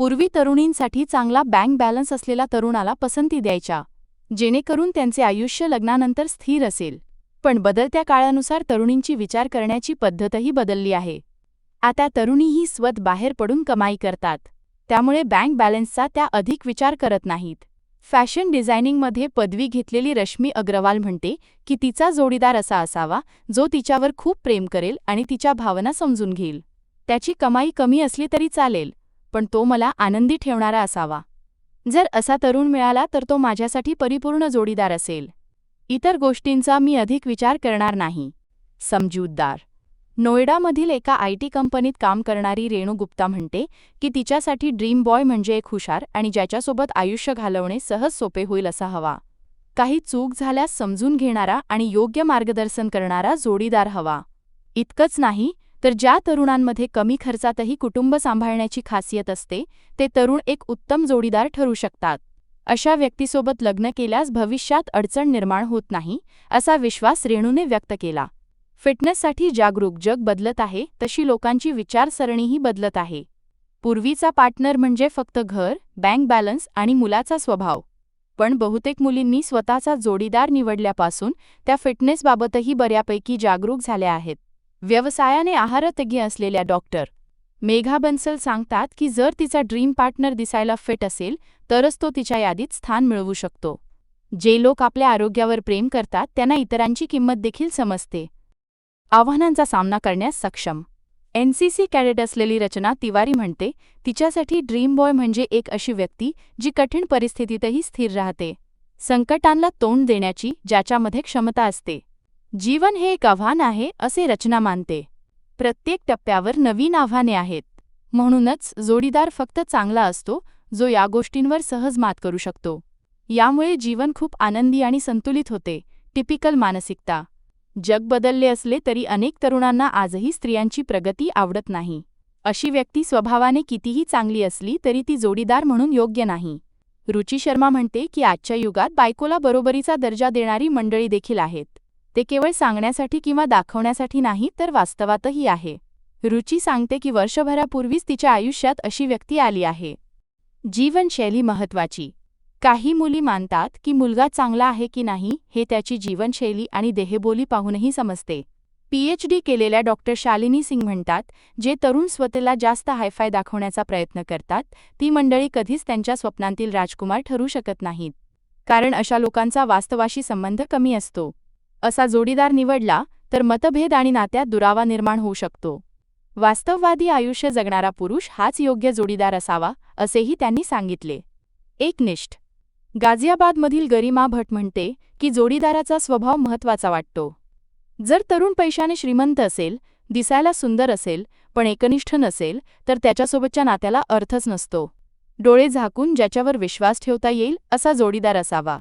पूर्वी तरुणींसाठी चांगला bank balance असलेला तरुणाला पसंती द्यायच्या जेणेकरून त्यांचे आयुष्य लग्नानंतर स्थिर असेल. पण बदलत्या काळानुसार तरुणींची विचार करण्याची पद्धतही बदलली आहे. आता तरुणीही स्वत बाहेर पडून कमाई करतात. त्यामुळे बँक बॅलन्सचा त्या अधिक विचार करत नाहीत. फॅशन डिझायनिंगमध्ये पदवी घेतलेली रश्मी अग्रवाल म्हणते की तिचा जोडीदार असा असावा जो तिच्यावर खूप प्रेम करेल आणि तिच्या भावना समजून घेईल. त्याची कमाई कमी असली तरी चालेल पण तो मला आनंदी ठेवणारा असावा. जर असा तरुण मिळाला तर तो माझ्यासाठी परिपूर्ण जोडीदार असेल. इतर गोष्टींचा मी अधिक विचार करणार नाही. समजूतदार. नोएडामधील एका आय टी कंपनीत काम करणारी रेणू गुप्ता म्हणते की तिच्यासाठी ड्रीम बॉय म्हणजे एक हुशार आणि ज्याच्यासोबत आयुष्य घालवणे सहज सोपे होईल असा हवा. काही चूक झाल्यास समजून घेणारा आणि योग्य मार्गदर्शन करणारा जोडीदार हवा. इतकंच नाही तर ज्या तरुणांमध्ये कमी खर्चातही कुटुंब सांभाळण्याची खासियत असते ते तरुण एक उत्तम जोडीदार ठरू शकतात. अशा व्यक्तीसोबत लग्न केल्यास भविष्यात अडचण निर्माण होत नाही असा विश्वास रेणूने व्यक्त केला. फिटनेससाठी जागरूक जग बदलत आहे तशी लोकांची विचारसरणीही बदलत आहे. पूर्वीचा पार्टनर म्हणजे फक्त घर बँक बॅलन्स आणि मुलाचा स्वभाव. पण बहुतेक मुलींनी स्वतःचा जोडीदार निवडल्यापासून त्या फिटनेसबाबतही बऱ्यापैकी जागरूक झाल्या आहेत. व्यवसायाने आहारतज्ञ असलेल्या डॉक्टर मेघा बन्सल सांगतात की जर तिचा ड्रीम पार्टनर दिसायला फिट असेल तरच तो तिच्या यादीत स्थान मिळवू शकतो. जे लोक आपल्या आरोग्यावर प्रेम करतात त्यांना इतरांची किंमत देखील समजते. आव्हानांचा सामना करण्यास सक्षम. एनसीसी कॅडेट असलेली रचना तिवारी म्हणते तिच्यासाठी ड्रीम बॉय म्हणजे एक अशी व्यक्ती जी कठीण परिस्थितीतही स्थिर राहते. संकटांना तोंड देण्याची ज्याच्यामध्ये क्षमता असते. जीवन हे एक आव्हान आहे असे रचना मानते. प्रत्येक टप्प्यावर नवीन आव्हाने आहेत. म्हणूनच जोडीदार फक्त चांगला असतो जो या गोष्टींवर सहज मात करू शकतो. यामुळे जीवन खूप आनंदी आणि संतुलित होते. टिपिकल मानसिकता. जग बदलले असले तरी अनेक तरुणांना आजही स्त्रियांची प्रगती आवडत नाही. अशी व्यक्ती स्वभावाने कितीही चांगली असली तरी ती जोडीदार म्हणून योग्य नाही. रुची शर्मा म्हणते की आजच्या युगात बायकोला बरोबरीचा दर्जा देणारी मंडळी देखील आहेत. ते केवळ सांगण्यासाठी किंवा दाखवण्यासाठी नाही तर वास्तवातही आहे. रुची सांगते की वर्षभरापूर्वीच तिच्या आयुष्यात अशी व्यक्ती आली आहे. जीवनशैली महत्वाची काही मुली मानतात की मुलगा चांगला आहे की नाही हे त्याची जीवनशैली आणि देहबोली पाहूनही समजते. पीएचडी केलेल्या डॉक्टर शालिनी सिंग म्हणतात जे तरुण स्वतःला जास्त हायफाय दाखवण्याचा प्रयत्न करतात ती मंडळी कधीच त्यांच्या स्वप्नांतील राजकुमार ठरू शकत नाहीत. कारण अशा लोकांचा वास्तवाशी संबंध कमी असतो. असा जोडीदार निवडला तर मतभेद आणि नात्यात दुरावा निर्माण होऊ शकतो. वास्तववादी आयुष्य जगणारा पुरुष हाच योग्य जोडीदार असावा असेही त्यांनी सांगितले. एकनिष्ठ. गाझियाबादमधील गरिमा भट म्हणते की जोडीदाराचा स्वभाव महत्त्वाचा वाटतो. जर तरुण पैशाने श्रीमंत असेल दिसायला सुंदर असेल पण एकनिष्ठ नसेल तर त्याच्यासोबतच्या नात्याला अर्थच नसतो. डोळे झाकून ज्याच्यावर विश्वास ठेवता येईल असा जोडीदार असावा.